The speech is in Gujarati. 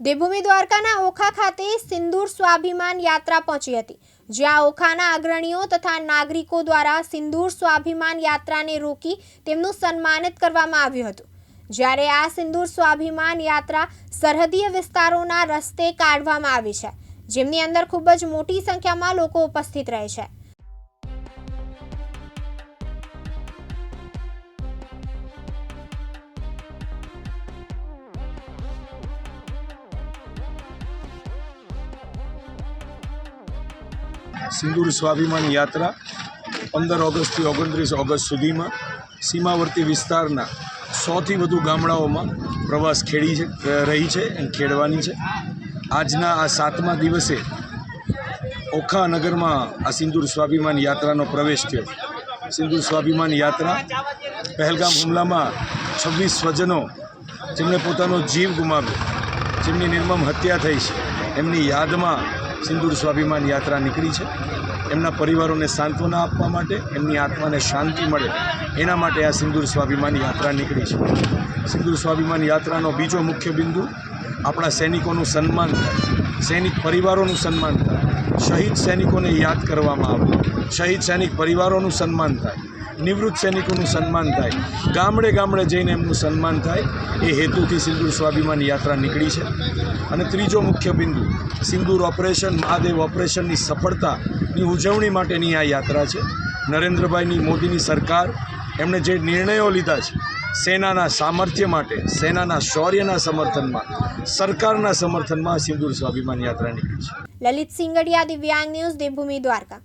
દેવભૂમિ દ્વારકાના ઓખા ખાતે સિંદૂર સ્વાભિમાન યાત્રા પહોંચી હતી, જ્યાં ઓખાના અગ્રણીઓ તથા નાગરિકો દ્વારા સિંદૂર સ્વાભિમાન યાત્રાને રોકી તેમનું સન્માનિત કરવામાં આવ્યું હતું. જ્યારે આ સિંદૂર સ્વાભિમાન યાત્રા સરહદીય વિસ્તારોના રસ્તે કાઢવામાં આવી છે, જેમની અંદર ખૂબ જ મોટી સંખ્યામાં લોકો ઉપસ્થિત રહે છે. સિંદૂર સ્વાભિમાન યાત્રા પંદર ઓગસ્ટથી ઓગણત્રીસ ઓગસ્ટ સુધીમાં સીમાવર્તી વિસ્તારના સોથી વધુ ગામડાઓમાં પ્રવાસ ખેડી છે, રહી છે અને ખેડવાની છે. આજના આ સાતમા દિવસે ઓખા નગરમાં આ સિંદૂર સ્વાભિમાન યાત્રાનો પ્રવેશ થયો. સિંદૂર સ્વાભિમાન યાત્રા પહેલગામ હુમલામાં છવ્વીસ સ્વજનો જેમણે પોતાનો જીવ ગુમાવ્યો, જેમની નિર્મમ હત્યા થઈ છે. એમની યાદમાં સિંદૂર સ્વાભિમાન યાત્રા નીકળી છે. એમના પરિવારોને સાંત્વના આપવા માટે, એમની આત્માને શાંતિ મળે, એના માટે આ સિંદૂર સ્વાભિમાન યાત્રા નીકળી છે. સિંદૂર સ્વાભિમાન યાત્રાનો બીજો મુખ્ય બિંદુ, આપણા સૈનિકોનું સન્માન સૈનિક પરિવારોનું સન્માન થાય, શહીદ સૈનિકોને યાદ કરવામાં આવે, શહીદ સૈનિક પરિવારોનું સન્માન થાય. નિવૃત્ત સૈનિકોનું સન્માન થાય. ગામડે ગામડે જઈને એમનું સન્માન થાય. એ હેતુથી સિંદૂર સ્વાભિમાન યાત્રા નીકળી છે. અને ત્રીજો મુખ્ય બિંદુ, સિંદૂર ઓપરેશન, મહાદેવ ઓપરેશનની સફળતાની ઉજવણી માટેની આ યાત્રા છે. નરેન્દ્રભાઈની, મોદીની સરકાર એમણે જે નિર્ણયો લીધા છે, સેનાના સામર્થ્ય માટે, સેનાના શૌર્યના સમર્થનમાં, સરકારના સમર્થનમાં સિંદૂર સ્વાભિમાન યાત્રા નીકળી છે. લલિત સિંગડિયા દિવ્યાંગ ન્યૂઝ દેવભૂમિ દ્વારકા.